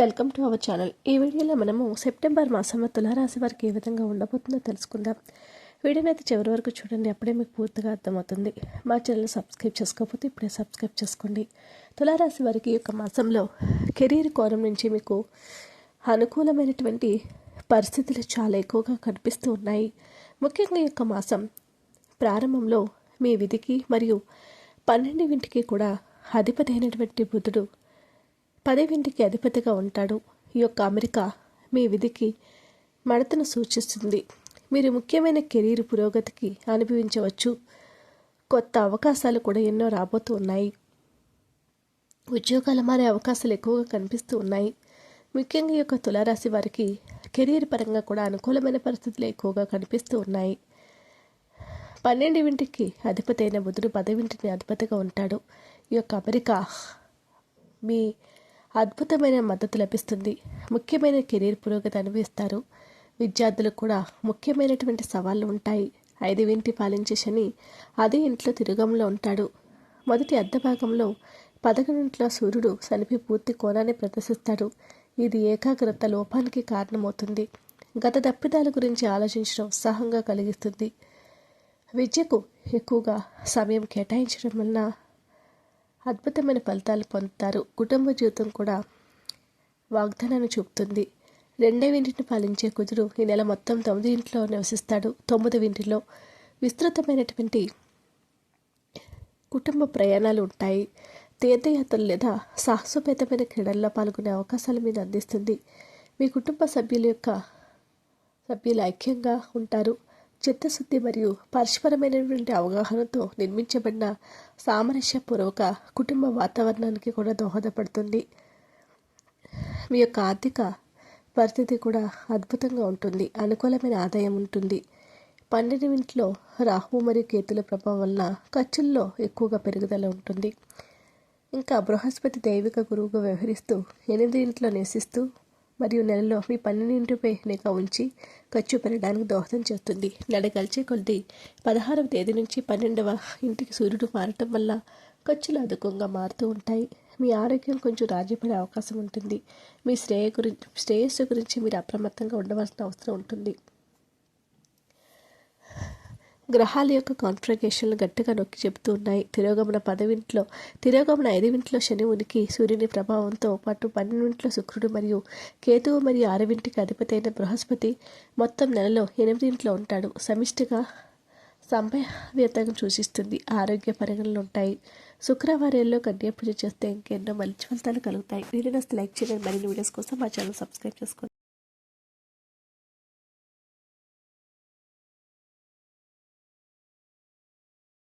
Welcome to our channel. ఈ వీడియోలో మనము సెప్టెంబర్ మాసంలో తులారాశి వారికి ఏ విధంగా ఉండబోతుందో తెలుసుకుందాం. వీడియోని అయితే చివరి వరకు చూడండి అప్పుడే మీకు పూర్తిగా అర్థమవుతుంది. మా ఛానల్ సబ్స్క్రైబ్ చేసుకోకపోతే ఇప్పుడే సబ్స్క్రైబ్ చేసుకోండి. తులారాశి వారికి ఈ యొక్క మాసంలో కెరీర్ కోణం నుంచి మీకు అనుకూలమైనటువంటి పరిస్థితులు చాలా ఎక్కువగా కనిపిస్తూ ఉన్నాయి. ముఖ్యంగా ఈ యొక్క మాసం ప్రారంభంలో మీ విధికి మరియు పన్నెండింటికి కూడా అధిపతి అయినటువంటి బుధుడు పదవింటికి అధిపతిగా ఉంటాడు. ఈ యొక్క అమెరికా మీ విధికి మడతను సూచిస్తుంది. మీరు ముఖ్యమైన కెరీర్ పురోగతికి అనుభవించవచ్చు. కొత్త అవకాశాలు కూడా ఎన్నో రాబోతూ ఉన్నాయి. ఉద్యోగాలు మారే అవకాశాలు ఎక్కువగా కనిపిస్తూ ఉన్నాయి. ముఖ్యంగా ఈ యొక్క తులారాశి వారికి కెరీర్ పరంగా కూడా అనుకూలమైన పరిస్థితులు ఎక్కువగా కనిపిస్తూ ఉన్నాయి. పన్నెండింటికి అధిపతి అయిన బుధుడు పదవింటిని అధిపతిగా ఉంటాడు. ఈ యొక్క అమెరికా మీ అద్భుతమైన మద్దతు లభిస్తుంది. ముఖ్యమైన కెరీర్ పురోగతి అనుభవిస్తారు. విద్యార్థులకు కూడా ముఖ్యమైనటువంటి సవాళ్ళు ఉంటాయి. ఐదు వింటి పాలించే శని అదే ఇంట్లో తిరుగంలో ఉంటాడు. మొదటి అర్ధ భాగంలో పదకొండింట్లో సూర్యుడు శనిపి పూర్తి కోణాన్ని ప్రదర్శిస్తాడు. ఇది ఏకాగ్రత లోపానికి కారణమవుతుంది. గత తప్పిదాల గురించి ఆలోచించడం ఉత్సాహంగా కలిగిస్తుంది. విద్యకు ఎక్కువగా సమయం కేటాయించడం వలన అద్భుతమైన ఫలితాలు పొందుతారు. కుటుంబ జీవితం కూడా వాగ్దానాన్ని చూపుతుంది. రెండవ ఇంటిని పాలించే కుదురు ఈ నెల మొత్తం తొమ్మిది ఇంట్లో నివసిస్తాడు. తొమ్మిది ఇంటిలో విస్తృతమైనటువంటి కుటుంబ ప్రయాణాలు ఉంటాయి. తీర్థయాత్రలు లేదా సాహసోపేతమైన క్రీడల్లో పాల్గొనే అవకాశాలు మీరు అందిస్తుంది. మీ కుటుంబ సభ్యుల యొక్క సభ్యులు ఐక్యంగా ఉంటారు. చిత్తశుద్ధి మరియు పరస్పరమైనటువంటి అవగాహనతో నిర్మించబడిన సామరస్యపూర్వక కుటుంబ వాతావరణానికి కూడా దోహదపడుతుంది. మీ యొక్క ఆర్థిక పరిస్థితి కూడా అద్భుతంగా ఉంటుంది. అనుకూలమైన ఆదాయం ఉంటుంది. పన్నెండు ఇంట్లో రాహు మరియు కేతుల ప్రభావం వలన ఖర్చుల్లో ఎక్కువగా పెరుగుదల ఉంటుంది. ఇంకా బృహస్పతి దైవిక గురువుగా వ్యవహరిస్తూ ఎనిమిది ఇంట్లో నివసిస్తూ మరియు నెలలో మీ పన్నెండింటిపై నిఘా ఉంచి ఖర్చు పెరగడానికి దోహదం చేస్తుంది. నెల కలిసే కొద్ది పదహారవ తేదీ నుంచి పన్నెండవ ఇంటికి సూర్యుడు మారటం వల్ల ఖర్చులు అధికంగా మారుతూ ఉంటాయి. మీ ఆరోగ్యం కొంచెం రాజీపడే అవకాశం ఉంటుంది. మీ శ్రేయ గురించి శ్రేయస్సు గురించి మీరు అప్రమత్తంగా ఉండవలసిన అవసరం ఉంటుంది. గ్రహాల యొక్క కాన్ఫిగరేషన్లు గట్టిగా నొక్కి చెబుతూ ఉన్నాయి. తిరోగమన పదవింట్లో తిరోగమన ఐదవింట్లో శని ఉనికి సూర్యుని ప్రభావంతో పాటు పన్నెండింట్లో శుక్రుడు మరియు కేతువు మరియు ఆరవింటికి అధిపతి అయిన బృహస్పతి మొత్తం నెలలో ఎనిమిదింట్లో ఉంటాడు. సమిష్టిగా సంభావ్యతను సూచిస్తుంది. ఆరోగ్య పరిగణలు ఉంటాయి. శుక్రవారాల్లో కన్యా పూజ చేస్తే ఇంకెన్నో మంచి ఫలితాలు కలుగుతాయి. వీడియోస్ లైక్ చేయండి. మరిన్ని వీడియోస్ కోసం మా ఛానల్ సబ్స్క్రైబ్ చేసుకోండి.